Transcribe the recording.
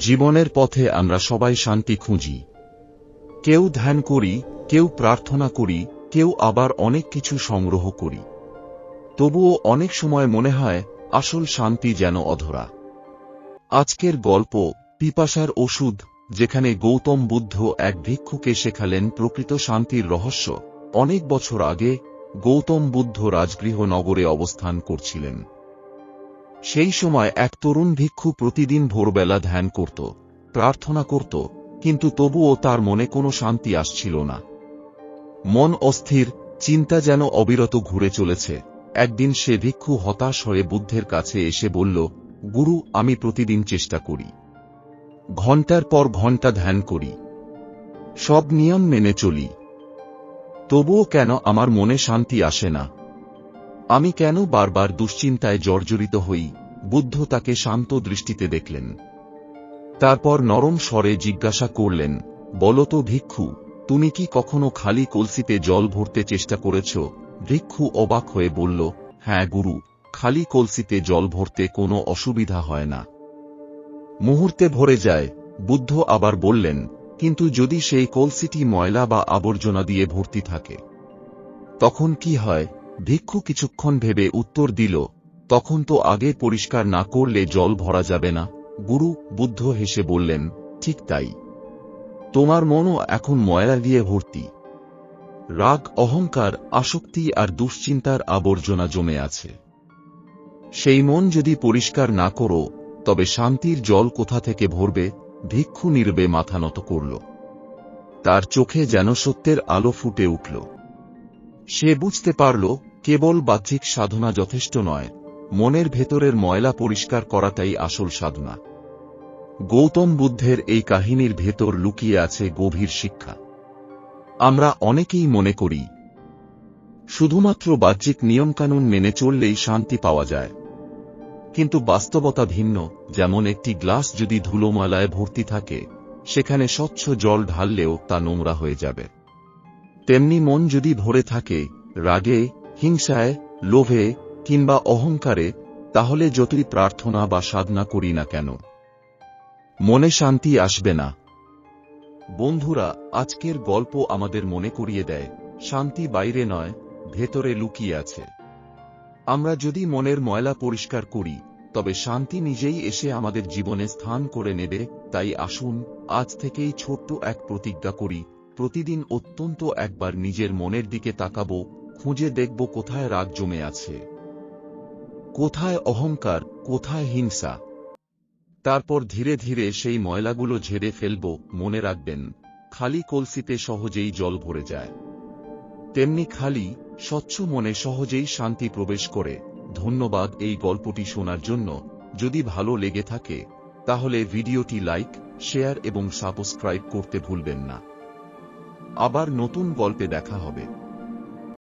জীবনের পথে আমরা সবাই শান্তি খুঁজি। কেউ ধ্যান করি, কেউ প্রার্থনা করি, কেউ আবার অনেক কিছু সংগ্রহ করি। তবুও অনেক সময় মনে হয়, আসল শান্তি যেন অধরা। আজকের গল্প, পিপাসার ওষুধ, যেখানে গৌতম বুদ্ধ এক ভিক্ষুকে শেখালেন প্রকৃত শান্তির রহস্য। অনেক বছর আগে, গৌতম বুদ্ধ রাজগৃহ নগরে অবস্থান করছিলেন। সেই সময় এক তরুণ ভিক্ষু প্রতিদিন ভোরবেলা ধ্যান করত, প্রার্থনা করত, কিন্তু তবুও তার মনে কোনো শান্তি আসছিল না। মন অস্থির, চিন্তা যেন অবিরত ঘুরে চলেছে। একদিন সে ভিক্ষু হতাশ হয়ে বুদ্ধের কাছে এসে বলল, গুরু, আমি প্রতিদিন চেষ্টা করি। ঘণ্টার পর ঘণ্টা ধ্যান করি। সব নিয়ম মেনে চলি। তবুও কেন আমার মনে শান্তি আসে না? আমি কেন বারবার দুশ্চিন্তায় জর্জরিত হই? বুদ্ধ তাকে শান্ত দৃষ্টিতে দেখলেন। তারপর নরম স্বরে জিজ্ঞাসা করলেন বলতো ভিক্ষু, তুমি কি কখনো খালি কলসিতে জল ভরতে চেষ্টা করেছ? ভিক্ষু অবাক হয়ে বলল হ্যাঁ গুরু, খালি কলসিতে জল ভরতে কোনো অসুবিধা হয় না। মুহূর্তে ভরে যায়। বুদ্ধ আবার বললেন, কিন্তু যদি সেই কলসিটি ময়লা বা আবর্জনা দিয়ে ভর্তি থাকে, তখন কি হয়? ভিক্ষু কিছুক্ষণ ভেবে উত্তর দিল, তখন তো আগে পরিষ্কার না করলে জল ভরা যাবে না। গুরু বুদ্ধ হেসে বললেন, ঠিক তাই। তোমার মনও এখন ময়লা দিয়ে ভর্তি। রাগ, অহংকার, আসক্তি আর দুশ্চিন্তার আবর্জনা জমে আছে। সেই মন যদি পরিষ্কার না করো, তবে শান্তির জল কোথা থেকে ভরবে? ভিক্ষু নির্বে মাথা নত করল। তার চোখে যেন সত্যের আলো ফুটে উঠল। সে বুঝতে পারল কেবল বাহ্যিক সাধনা যথেষ্ট নয়, মনের ভেতরের ময়লা পরিষ্কার করাটাই আসল সাধনা। গৌতম বুদ্ধের এই কাহিনীর ভেতর লুকিয়ে আছে গভীর শিক্ষা। আমরা অনেকেই মনে করি, শুধুমাত্র বাহ্যিক নিয়মকানুন মেনে চললেই শান্তি পাওয়া যায়। কিন্তু বাস্তবতা ভিন্ন, যেমন একটি গ্লাস যদি ধুলোমালায় ভর্তি থাকে, সেখানে স্বচ্ছ জল ঢাললেও তা নোংরা হয়ে যাবে। তেমনি মন যদি ভরে থাকে, রাগে হিংসায়, লোভে কিংবা অহংকারে, তাহলে যতই প্রার্থনা বা সাধনা করি না কেন? মনে শান্তি আসবে না। বন্ধুরা, আজকের গল্প আমাদের মনে করিয়ে দেয়, শান্তি বাইরে নয়, ভেতরে লুকিয়ে আছে। আমরা যদি মনের ময়লা পরিষ্কার করি, তবে শান্তি নিজেই এসে আমাদের জীবনে স্থান করে নেবে, তাই আসুন, আজ থেকেই ছোট্ট এক প্রতিজ্ঞা করি, প্রতিদিন অত্যন্ত একবার নিজের মনের দিকে তাকাবো খুঁজে দেখব কোথায় রাগ জমে আছে। কোথায় অহংকার, কোথায় হিংসা। তারপর ধীরে ধীরে সেই ময়লাগুলো ঝেড়ে ফেলব, মনে রাখবেন, খালি কলসিতে সহজেই জল ভরে যায়। তেমনি খালি, স্বচ্ছ মনে সহজেই শান্তি প্রবেশ করে। ধন্যবাদ এই গল্পটি শোনার জন্য। যদি ভালো লেগে থাকে, তাহলে ভিডিওটি লাইক, শেয়ার এবং সাবস্ক্রাইব করতে ভুলবেন না। আবার নতুন গল্পে দেখা হবে।